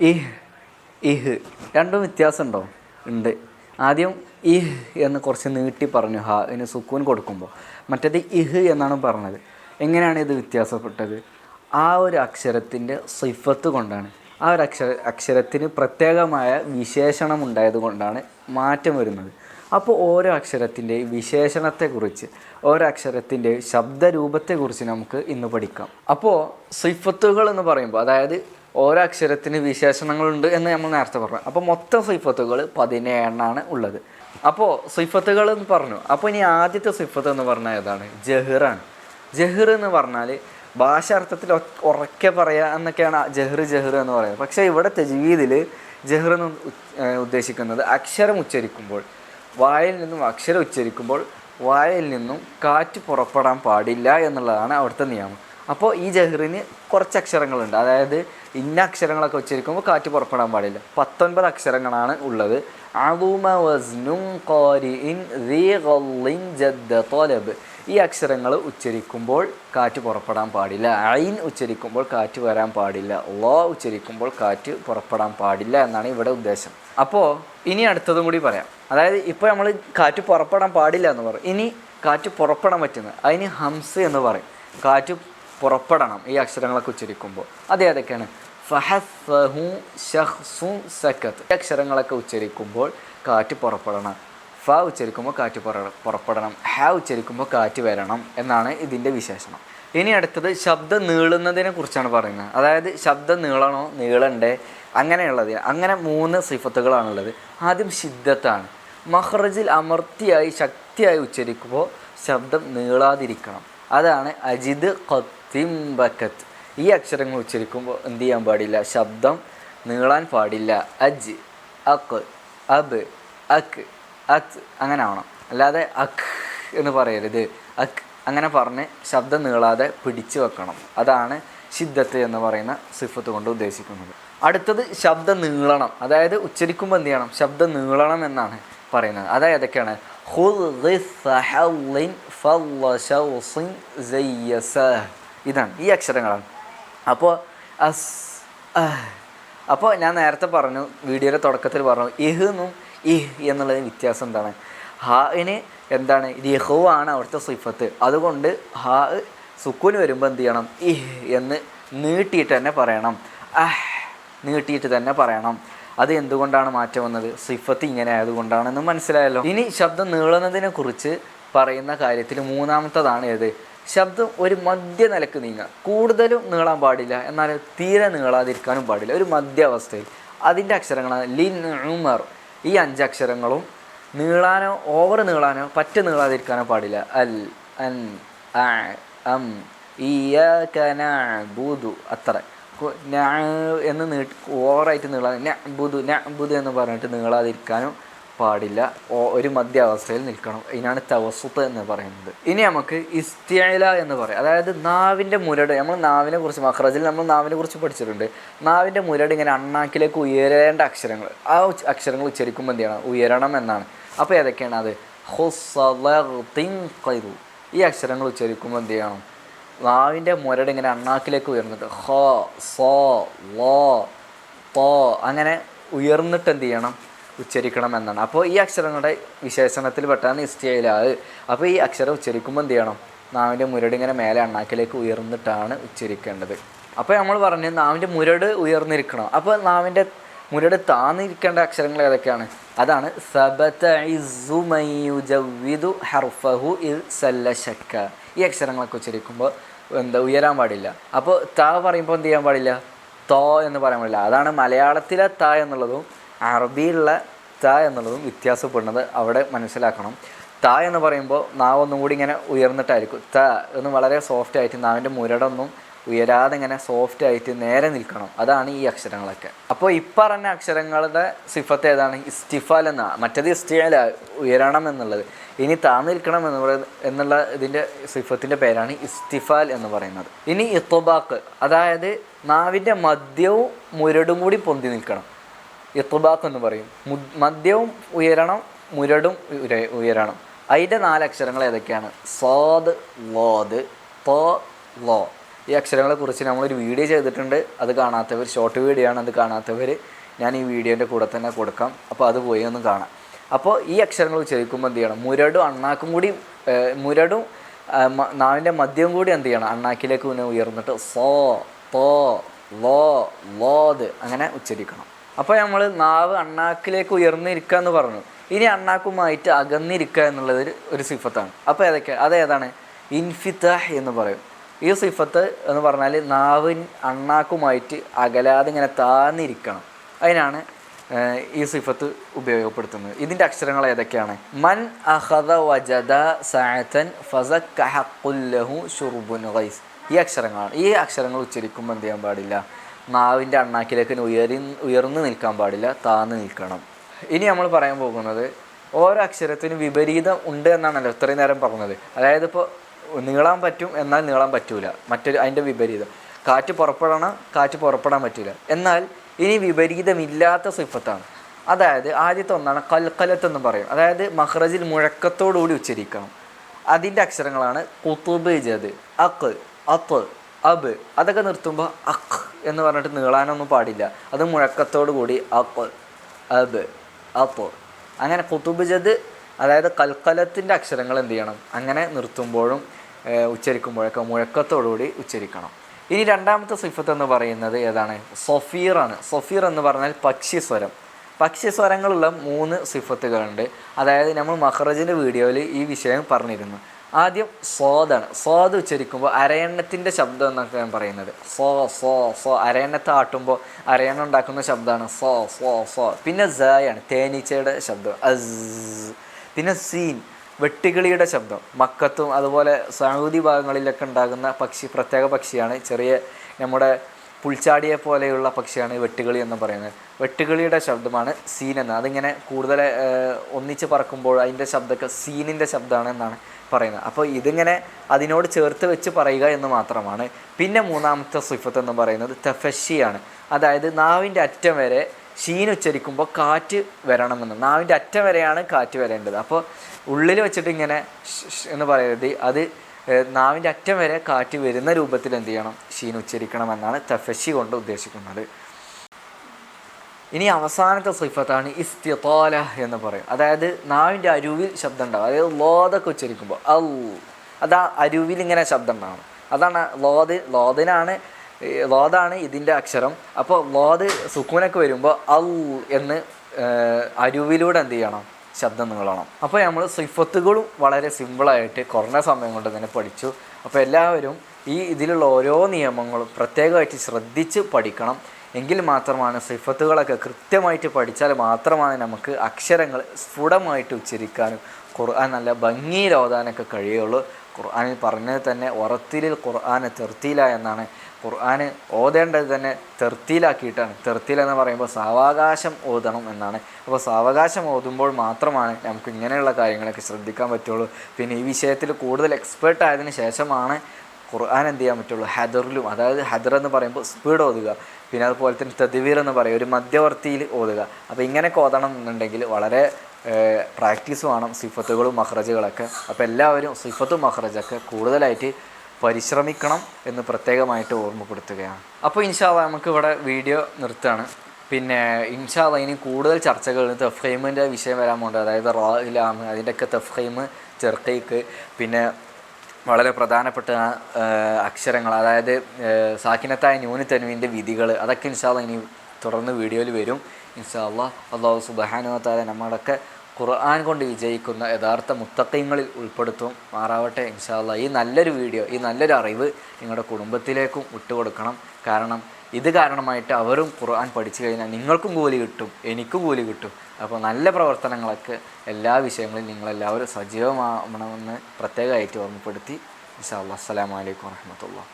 ഇഹ് ഇഹ്. രണ്ടും വ്യത്യാസമുണ്ടോ? ഉണ്ട്. ആദ്യം ഇഹ് എന്ന് കുറച്ച് നീട്ടി പറഞ്ഞു ഹാ ഇതിന് സുക്കൂൻ കൊടുക്കുമ്പോൾ. മറ്റേത് ഇഹ് എന്നാണ് പറഞ്ഞത്. എങ്ങനെയാണ് ഇത് വ്യത്യാസപ്പെട്ടത്? ആ ഒരു അക്ഷരത്തിന്റെ സിഫത്ത് കൊണ്ടാണ്. ആ ഒരു അക്ഷര അക്ഷരത്തിന് പ്രത്യേകമായ വിശേഷണം ഉണ്ടായത് കൊണ്ടാണ് മാറ്റം വരുന്നത്. അപ്പോൾ ഓരോ അക്ഷരത്തിന്റെയും വിശേഷണത്തെക്കുറിച്ച് ഓരോ അക്ഷരത്തിന്റെയും ശബ്ദരൂപത്തെക്കുറിച്ച് നമുക്ക് ഇന്ന് പഠിക്കാം. അപ്പോൾ സിഫത്തുകൾ എന്ന് പറയുമ്പോൾ അതായത് ഓരോ അക്ഷരത്തിന് വിശേഷണങ്ങളുണ്ട് എന്ന് നമ്മൾ നേരത്തെ പറഞ്ഞു. അപ്പോൾ മൊത്തം സിഫത്തുകൾ പതിനേഴെണ്ണാണ് ഉള്ളത്. അപ്പോൾ സിഫത്തുകൾ എന്ന് പറഞ്ഞു. അപ്പോൾ ഇനി ആദ്യത്തെ സിഫത്ത് എന്ന് പറഞ്ഞാൽ ഏതാണ്? ജഹിറാണ്. ജഹിർ എന്ന് പറഞ്ഞാൽ ഭാഷാർത്ഥത്തിൽ ഉറക്കെ പറയുക എന്നൊക്കെയാണ് ജഹിർ ജഹിർ എന്ന് പറയുന്നത്. പക്ഷേ ഇവിടെ തെജീതിൽ ജഹിർ എന്ന് ഉദ്ദേശിക്കുന്നത് അക്ഷരം ഉച്ചരിക്കുമ്പോൾ വായിൽ നിന്നും അക്ഷരം ഉച്ചരിക്കുമ്പോൾ വായിൽ നിന്നും കാറ്റ് പുറപ്പെടാൻ പാടില്ല എന്നുള്ളതാണ് അവിടുത്തെ നിയമം. അപ്പോൾ ഈ ജഹ്റിന് കുറച്ച് അക്ഷരങ്ങളുണ്ട്. അതായത് ഇന്ന അക്ഷരങ്ങളൊക്കെ വെച്ചിരിക്കുമ്പോൾ കാറ്റ് പുറപ്പെടാൻ പാടില്ല. പത്തൊൻപത് അക്ഷരങ്ങളാണ് ഉള്ളത്. ഈ അക്ഷരങ്ങൾ ഉച്ചരിക്കുമ്പോൾ കാറ്റ് പുറപ്പെടാൻ പാടില്ല. ഐൻ ഉച്ചരിക്കുമ്പോൾ കാറ്റ് വരാൻ പാടില്ല. ലോ ഉച്ചരിക്കുമ്പോൾ കാറ്റ് പുറപ്പെടാൻ പാടില്ല എന്നാണ് ഇവിടെ ഉദ്ദേശം. അപ്പോൾ ഇനി അടുത്തതും കൂടി പറയാം. അതായത് ഇപ്പോൾ നമ്മൾ കാറ്റ് പുറപ്പെടാൻ പാടില്ല എന്ന് പറയും. ഇനി കാറ്റ് പുറപ്പെടാൻ പറ്റുന്നത് അതിന് ഹംസ് എന്ന് പറയും. കാറ്റ് പുറപ്പെടണം ഈ അക്ഷരങ്ങളൊക്കെ ഉച്ചരിക്കുമ്പോൾ. അത് ഏതൊക്കെയാണ്? ഫഹഫഹു ഷഹ്സു സക്കത്ത് ഈ അക്ഷരങ്ങളൊക്കെ ഉച്ചരിക്കുമ്പോൾ കാറ്റ് പുറപ്പെടണം. ഫ ഉച്ചരിക്കുമ്പോൾ കാറ്റ് പുറ- പുറപ്പെടണം. ഹ ഉച്ചരിക്കുമ്പോൾ കാറ്റ് വരണം എന്നാണ് ഇതിന്റെ വിശേഷണം. ഇനി അടുത്തത് ശബ്ദം നീളുന്നതിനെ കുറിച്ചാണ് പറയുന്നത്. അതായത് ശബ്ദം നീളണോ നീളണ്ടേ അങ്ങനെയുള്ളത്. അങ്ങനെ മൂന്ന് സിഫത്തുകളാണുള്ളത്. ആദ്യം ശിദ്ധത്താണ്. മഹ്റജിൽ അമർത്തിയായി ശക്തിയായി ഉച്ചരിക്കുമ്പോൾ ശബ്ദം നീളാതിരിക്കണം. അതാണ് അജിദ് ഖത്തിംബക്കത്ത് ഈ അക്ഷരങ്ങൾ ഉച്ചരിക്കുമ്പോൾ എന്ത് ചെയ്യാൻ പാടില്ല? ശബ്ദം നീളാൻ പാടില്ല. അജ് അക്ക് അബ് അക്ക് അത് അങ്ങനെ ആവണം. അല്ലാതെ അഖ് എന്ന് പറയരുത്. അക് അങ്ങനെ പറഞ്ഞ് ശബ്ദം നീളാതെ പിടിച്ചു വെക്കണം. അതാണ് ശിദ്ധത്ത് എന്ന് പറയുന്ന സിഫത്ത് കൊണ്ട് ഉദ്ദേശിക്കുന്നത്. അടുത്തത് ശബ്ദം നീളണം. അതായത് ഉച്ചരിക്കുമ്പോൾ എന്ത് ചെയ്യണം? ശബ്ദം നീളണം എന്നാണ് പറയുന്നത്. അതായത് ഏതൊക്കെയാണ്? ഇതാണ് ഈ അക്ഷരങ്ങളാണ്. അപ്പോൾ അസ്. അപ്പോൾ ഞാൻ നേരത്തെ പറഞ്ഞു വീഡിയോയുടെ തുടക്കത്തിൽ പറഞ്ഞു ഇഹ് എന്നും ഇഹ് എന്നുള്ളതിന് വ്യത്യാസം എന്താണ്? ഹാന് എന്താണ്? ആണ് അവിടുത്തെ സിഫത്ത്. അതുകൊണ്ട് ഹാ സുക്കൂന് വരുമ്പോൾ എന്ത് ചെയ്യണം? ഇഹ് എന്ന് നീട്ടിയിട്ട് തന്നെ പറയണം. അഹ് നീട്ടിയിട്ട് തന്നെ പറയണം. അത് എന്തുകൊണ്ടാണ് മാറ്റം വന്നത്? സിഫത്ത് ഇങ്ങനെ ആയതുകൊണ്ടാണെന്ന് മനസ്സിലായല്ലോ. ഇനി ശബ്ദം നീളുന്നതിനെ കുറിച്ച് പറയുന്ന കാര്യത്തിൽ മൂന്നാമത്തതാണ് ഏത്? ശബ്ദം ഒരു മധ്യ നിലയ്ക്ക് നീങ്ങുക. കൂടുതലും നീളാൻ പാടില്ല. എന്നാൽ തീരെ നീളാതിരിക്കാനും പാടില്ല. ഒരു മധ്യാവസ്ഥയിൽ. അതിന്റെ അക്ഷരങ്ങളാണ് ലിൻ ഉമർ. ഈ അഞ്ചക്ഷരങ്ങളും നീളാനോ ഓവർ നീളാനോ പറ്റ നീളാതിരിക്കാനോ പാടില്ല. അൽ അൻ അ നഅ്ബുദു അത്ര. എന്ന് നീട്ട് ഓവറായിട്ട് നീളാതെ നഅ്ബുദു ബുധു എന്ന് പറഞ്ഞിട്ട് നീളാതിരിക്കാനും പാടില്ല. ഒരു മധ്യാവസ്ഥയിൽ നിൽക്കണം. ഇതിനാണ് തവസുത്ത് എന്ന് പറയുന്നത്. ഇനി നമുക്ക് ഇസ്തിയല എന്ന് പറയാം. അതായത് നാവിന്റെ മുരട്. നമ്മൾ നാവിനെ കുറിച്ച് മഹ്റജിൽ നമ്മൾ നാവിനെ കുറിച്ച് പഠിച്ചിട്ടുണ്ട്. നാവിന്റെ മുരട് ഇങ്ങനെ അണ്ണാക്കിലേക്ക് ഉയരേണ്ട അക്ഷരങ്ങൾ. ആ അക്ഷരങ്ങൾ ഉച്ചരിക്കുമ്പോൾ എന്താണ് ഉയരണം എന്നാണ്. അപ്പോൾ ഏതൊക്കെയാണ് അത്? ഖൈറു. ഈ അക്ഷരങ്ങൾ ഉച്ചരിക്കുമ്പോൾ എന്ത് ചെയ്യണം? നാവിന്റെ മുരട് ഇങ്ങനെ അണ്ണാക്കിലേക്ക് ഉയർന്നിട്ട് ഹ സോ ലോ പോ അങ്ങനെ ഉയർന്നിട്ട് എന്ത് ചെയ്യണം? ഉച്ചരിക്കണം എന്നാണ് അപ്പോൾ ഈ അക്ഷരങ്ങളുടെ വിശേഷണത്തിൽ പെട്ടാണ് ഇസ്റ്റിയയിലാവ് അപ്പോൾ ഈ അക്ഷരം ഉച്ചരിക്കുമ്പോൾ എന്ത് ചെയ്യണം? നാവിന്റെ മുരട് ഇങ്ങനെ മേലെ അണ്ണാക്കിലേക്ക് ഉയർന്നിട്ടാണ് ഉച്ചരിക്കേണ്ടത്. അപ്പോൾ നമ്മൾ പറഞ്ഞു നാവിന്റെ മുരട് ഉയർന്നിരിക്കണം. അപ്പോൾ നാവിന്റെ മുരട് താന്നിരിക്കേണ്ട അക്ഷരങ്ങൾ ഏതൊക്കെയാണ്? അതാണ് ഹർഫഹു ഈ അക്ഷരങ്ങളൊക്കെ ഉച്ചരിക്കുമ്പോൾ എന്താ ഉയരാൻ പാടില്ല. അപ്പോൾ ത പറയുമ്പോൾ എന്ത് ചെയ്യാൻ പാടില്ല? തോ എന്ന് പറയാൻ പാടില്ല. അതാണ് മലയാളത്തിലെ ത എന്നുള്ളതും അറബിയിലുള്ള ത എന്നുള്ളതും വ്യത്യാസപ്പെടുന്നത് അവിടെ മനസ്സിലാക്കണം. ത എന്ന് പറയുമ്പോൾ നാവ് ഒന്നും കൂടി ഇങ്ങനെ ഉയർന്നിട്ടായിരിക്കും. ത എന്ന് വളരെ സോഫ്റ്റ് ആയിട്ട് നാവിന്റെ മുരടൊന്നും ഉയരാതെ ഇങ്ങനെ സോഫ്റ്റ് ആയിട്ട് നേരെ നിൽക്കണം. അതാണ് ഈ അക്ഷരങ്ങളൊക്കെ. അപ്പോൾ ഇപ്പറഞ്ഞ അക്ഷരങ്ങളുടെ സിഫത്ത് ഏതാണ്? ഇസ്തിഫാൽ എന്നാണ് മറ്റത് ഇസ്തിയല ഉയരണം എന്നുള്ളത്. ഇനി താന്നിരിക്കണം എന്ന് പറയുന്നത് എന്നുള്ള ഇതിന്റെ സിഫത്തിന്റെ പേരാണ് ഇസ്തിഫാൽ എന്ന് പറയുന്നത്. ഇനി ഇത്തുബാക്ക് അതായത് നാവിന്റെ മദ്യവും മുരടും കൂടി പൊന്തി നിൽക്കണം. ഇത്തുബാക്ക് എന്ന് പറയും മദ്യവും ഉയരണം മുരടും ഉയരണം. അതിന്റെ നാല് അക്ഷരങ്ങൾ ഏതൊക്കെയാണ്? സോദ് ലോദ് തോ ലോ ഈ അക്ഷരങ്ങളെ കുറിച്ച് നമ്മളൊരു വീഡിയോ ചെയ്തിട്ടുണ്ട്. അത് കാണാത്തവർ ഷോർട്ട് വീഡിയോ ആണ് അത് കാണാത്തവർ ഞാൻ ഈ വീഡിയോന്റെ കൂടെ തന്നെ കൊടുക്കാം. അപ്പോൾ അത് പോയി ഒന്ന് കാണാം. അപ്പോൾ ഈ അക്ഷരങ്ങൾ ഉച്ചരിക്കുമ്പോൾ എന്ത് ചെയ്യണം? മുരടും അണ്ണാക്കും കൂടി മുരടും നാവിന്റെ മദ്യവും കൂടി എന്ത് ചെയ്യണം? അണ്ണാക്കിലേക്ക് പിന്നെ ഉയർന്നിട്ട് സോ തോ ലോ വോദ് അങ്ങനെ ഉച്ചരിക്കണം. അപ്പോൾ നമ്മൾ നാവ് അണ്ണാക്കിലേക്ക് ഉയർന്നിരിക്കുക എന്ന് പറഞ്ഞു. ഇനി അണ്ണാക്കുമായിട്ട് അകന്നിരിക്കുക എന്നുള്ളത് ഒരു- സിഫത്താണ്. അപ്പോൾ ഏതൊക്കെ? അതേതാണ് ഇൻഫിത്താഹ് എന്ന് പറയും. ഈ സിഫത്ത് എന്ന് പറഞ്ഞാൽ നാവിൻ അണ്ണാക്കുമായിട്ട് അകലാതെ ഇങ്ങനെ താന്നിരിക്കണം. അതിനാണ് ഈ സിഫത്ത് ഉപയോഗപ്പെടുത്തുന്നത്. ഇതിന്റെ അക്ഷരങ്ങൾ ഏതൊക്കെയാണ്? മൻ അഹദ വജദ സഅതൻ ഫസക്കഹഖുല്ലഹു ഷുർബുൻ ഗൈസ്. ഈ അക്ഷരങ്ങളാണ്. ഈ അക്ഷരങ്ങൾ ഉച്ചരിക്കുമ്പോൾ എന്ത് ചെയ്യാൻ പാടില്ല? നാവിന്റെ അണ്ണാക്കിലേക്ക് ഉയരി ഉയർന്നു നിൽക്കാൻ പാടില്ല താന്ന് നിൽക്കണം. ഇനി നമ്മൾ പറയാൻ പോകുന്നത് ഓരോ അക്ഷരത്തിനും വിപരീതം ഉണ്ട് എന്നാണല്ലോ ഇത്രയും നേരം പറഞ്ഞത്. അതായത് ഇപ്പോൾ നീളാൻ പറ്റും എന്നാൽ നീളാൻ പറ്റൂല. മറ്റൊരു അതിന്റെ വിപരീതം. കാറ്റ് പുറപ്പെടണം കാറ്റ് പുറപ്പെടാൻ പറ്റില്ല എന്നാൽ ഇനി വിപരീതമില്ലാത്ത സിഫത്താണ്. അതായത് ആദ്യത്തെ ഒന്നാണ് കൽക്കലത്ത് എന്ന് പറയും. അതായത് മഹ്റജിൽ മുഴക്കത്തോടുകൂടി ഉച്ചരിക്കണം. അതിന്റെ അക്ഷരങ്ങളാണ് കുത്തുബ് ജദ് അക്ക് അത്ത് അബ്. അതൊക്കെ നിർത്തുമ്പോൾ അക്ക് എന്ന് പറഞ്ഞിട്ട് നീളാനൊന്നും പാടില്ല. അത് മുഴക്കത്തോടു കൂടി അക്ക് അബ് അത്ത് അങ്ങനെ കുത്തുബ് ജദ് അതായത് കൽക്കലത്തിന്റെ അക്ഷരങ്ങൾ എന്ത് ചെയ്യണം? അങ്ങനെ നിർത്തുമ്പോഴും ഉച്ചരിക്കുമ്പോഴൊക്കെ മുഴക്കത്തോടുകൂടി ഉച്ചരിക്കണം. ഇനി രണ്ടാമത്തെ സിഫത്ത് എന്ന് പറയുന്നത് ഏതാണ്? സൊഫീറാണ് സൊഫീർ എന്ന് പറഞ്ഞാൽ പക്ഷി സ്വരം. പക്ഷി സ്വരങ്ങളുള്ള മൂന്ന് സിഫത്തുകളുണ്ട്. അതായത് നമ്മൾ മഹ്റജിന്റെ വീഡിയോയിൽ ഈ വിഷയം പറഞ്ഞിരുന്നു. ആദ്യം സ്വാദാണ് സ്വാദ് ഉച്ചരിക്കുമ്പോൾ അരയണ്ണത്തിന്റെ ശബ്ദം എന്നൊക്കെ ഞാൻ പറയുന്നത്. So so so. അരയണ്ണത്തെ ആട്ടുമ്പോൾ അരയണ്ണ ഉണ്ടാക്കുന്ന ശബ്ദമാണ് സോ സോ സോ. പിന്നെ ആണ് തേനീച്ചയുടെ ശബ്ദം. അസ്. പിന്നെ സീൻ വെട്ടുകിളിയുടെ ശബ്ദം. മക്കത്തും അതുപോലെ സൗദി ഭാഗങ്ങളിലൊക്കെ ഉണ്ടാകുന്ന പക്ഷി പ്രത്യേക പക്ഷിയാണ്. ചെറിയ നമ്മുടെ പുൽച്ചാടിയെ പോലെയുള്ള പക്ഷിയാണ് വെട്ടുകിളി എന്ന് പറയുന്നത്. വെട്ടുകിളിയുടെ ശബ്ദമാണ് സീൻ എന്ന്. അതിങ്ങനെ കൂടുതൽ ഒന്നിച്ച് പറക്കുമ്പോൾ അതിന്റെ ശബ്ദമൊക്കെ സീനിന്റെ ശബ്ദമാണ് എന്നാണ് പറയുന്നത്. അപ്പോൾ ഇതിങ്ങനെ അതിനോട് ചേർത്ത് വെച്ച് പറയുക എന്ന് മാത്രമാണ്. പിന്നെ മൂന്നാമത്തെ സിഫത്ത് എന്ന് പറയുന്നത് തെഫഷിയാണ് അതായത് നാവിന്റെ അറ്റം വരെ ഷീൻ ഉച്ചരിക്കുമ്പോൾ കാറ്റ് വരണമെന്ന്. നാവിന്റെ അറ്റം വരെയാണ് കാറ്റ് വരേണ്ടത്. അപ്പോൾ ഉള്ളിൽ വെച്ചിട്ട് ഇങ്ങനെ എന്ന് പറയരുത്. അത് നാവിന്റെ അറ്റം വരെ കാറ്റ് വരുന്ന രൂപത്തിൽ എന്ത് ചെയ്യണം? ഷീൻ ഉച്ചരിക്കണമെന്നാണ് തഫഷി കൊണ്ട് ഉദ്ദേശിക്കുന്നത്. ഇനി അവസാനത്തെ സിഫത്താണ് ഇസ്തിത്തോല എന്ന് പറയും അതായത് നാവിന്റെ അരുവിൽ ശബ്ദം ഉണ്ടാവും. അതായത് ലോതൊക്കെ ഉച്ചരിക്കുമ്പോൾ ഔ അതാ അരുവിൽ ഇങ്ങനെ ശബ്ദം ഉണ്ടാവണം അതാണ് ലോത് ലോതിനാണ് ലോതാണ് ഇതിന്റെ അക്ഷരം. അപ്പോൾ ലോത് സുക്കൂനൊക്കെ വരുമ്പോൾ അൽ എന്ന് അരുവിലൂടെ എന്ത് ചെയ്യണം? ശബ്ദം നീളണം അപ്പോൾ നമ്മൾ സിഫത്തുകളും വളരെ സിമ്പിളായിട്ട് കുറഞ്ഞ സമയം കൊണ്ട് തന്നെ പഠിച്ചു. അപ്പോൾ എല്ലാവരും ഈ ഇതിലുള്ള ഓരോ നിയമങ്ങളും പ്രത്യേകമായിട്ട് ശ്രദ്ധിച്ച് പഠിക്കണം. എങ്കിൽ മാത്രമാണ് സിഫത്തുകളൊക്കെ കൃത്യമായിട്ട് പഠിച്ചാൽ മാത്രമാണ് നമുക്ക് അക്ഷരങ്ങൾ സ്ഫുടമായിട്ട് ഉച്ചരിക്കാനും ഖുർആൻ നല്ല ഭംഗിയിൽ ഓതാനൊക്കെ കഴിയുള്ളൂ. ഖുർആനിൽ പറഞ്ഞത് തന്നെ ഉറത്തിലിൽ ഖുർആനെ തെർത്തീല എന്നാണ്. ഖുർആാന് ഓതേണ്ടത് തന്നെ തെർത്തീലാക്കിയിട്ടാണ്. തെർത്തിയിൽ എന്ന് പറയുമ്പോൾ സാവകാശം ഓതണം എന്നാണ്. അപ്പോൾ സാവകാശം ഓതുമ്പോൾ മാത്രമാണ് നമുക്ക് ഇങ്ങനെയുള്ള കാര്യങ്ങളൊക്കെ ശ്രദ്ധിക്കാൻ പറ്റുള്ളൂ. പിന്നെ ഈ വിഷയത്തിൽ കൂടുതൽ എക്സ്പേർട്ട് ആയതിനു ശേഷമാണ് ഖുർആൻ എന്ത് ചെയ്യാൻ പറ്റുള്ളൂ? ഹദറിലും അതായത് ഹദർ എന്ന് പറയുമ്പോൾ സ്പീഡ് ഓതുക. പിന്നെ അതുപോലെ തന്നെ തദ്വീർ എന്ന് പറയും ഒരു മധ്യവർത്തിയിൽ ഓതുക. അപ്പോൾ ഇങ്ങനെ ഓതണം എന്നുണ്ടെങ്കിൽ വളരെ പ്രാക്ടീസ് വേണം സിഫത്തുകളും മഹ്റജുകളൊക്കെ. അപ്പോൾ എല്ലാവരും സിഫത്തും മഹ്റജൊക്കെ കൂടുതലായിട്ട് പരിശ്രമിക്കണം എന്ന് പ്രത്യേകമായിട്ട് ഓർമ്മപ്പെടുത്തുകയാണ്. അപ്പോൾ ഇൻഷാല്ല നമുക്ക് ഇവിടെ വീഡിയോ നിർത്തുകയാണ്. പിന്നെ ഇൻഷാല്ല ഇനി കൂടുതൽ ചർച്ചകൾ തഫ്ഹൈമിന്റെ വിഷയം വരാൻ പോകുന്നുണ്ട് അതായത് റോ ഇലാം അതിന്റെയൊക്കെ തഫ്ഹൈമ് ചെർക്കൈക്ക് പിന്നെ വളരെ പ്രധാനപ്പെട്ട അക്ഷരങ്ങൾ അതായത് സാക്കിനത്തായ ന്യൂനി തനുവിന്റെ വിധികൾ അതൊക്കെ ഇൻഷാല്ല ഇനി തുടർന്ന് വീഡിയോയിൽ വരും. ഇൻഷാല്ല അള്ളാഹു സുബഹാനുവത്താല നമ്മളൊക്കെ ഖുർആൻ കൊണ്ട് വിജയിക്കുന്ന യഥാർത്ഥ മുത്തക്കയങ്ങളിൽ ഉൾപ്പെടുത്തും മാറാവട്ടെ ഇൻഷാല്ല ഈ നല്ലൊരു വീഡിയോ ഈ നല്ലൊരു അറിവ് നിങ്ങളുടെ കുടുംബത്തിലേക്കും വിട്ടുകൊടുക്കണം. കാരണം ഇത് കാരണമായിട്ട് അവരും ഖുർആൻ പഠിച്ചു കഴിഞ്ഞാൽ നിങ്ങൾക്കും കൂലി കിട്ടും എനിക്കും കൂലി കിട്ടും. അപ്പോൾ നല്ല പ്രവർത്തനങ്ങളൊക്കെ എല്ലാ വിഷയങ്ങളിലും നിങ്ങളെല്ലാവരും സജീവമാവണമെന്ന് പ്രത്യേകമായിട്ട് ഓർമ്മപ്പെടുത്തി. ഇൻഷാ അല്ലാ അസ്സലാമു അലൈക്കും വറഹ്മത്തുള്ളാഹി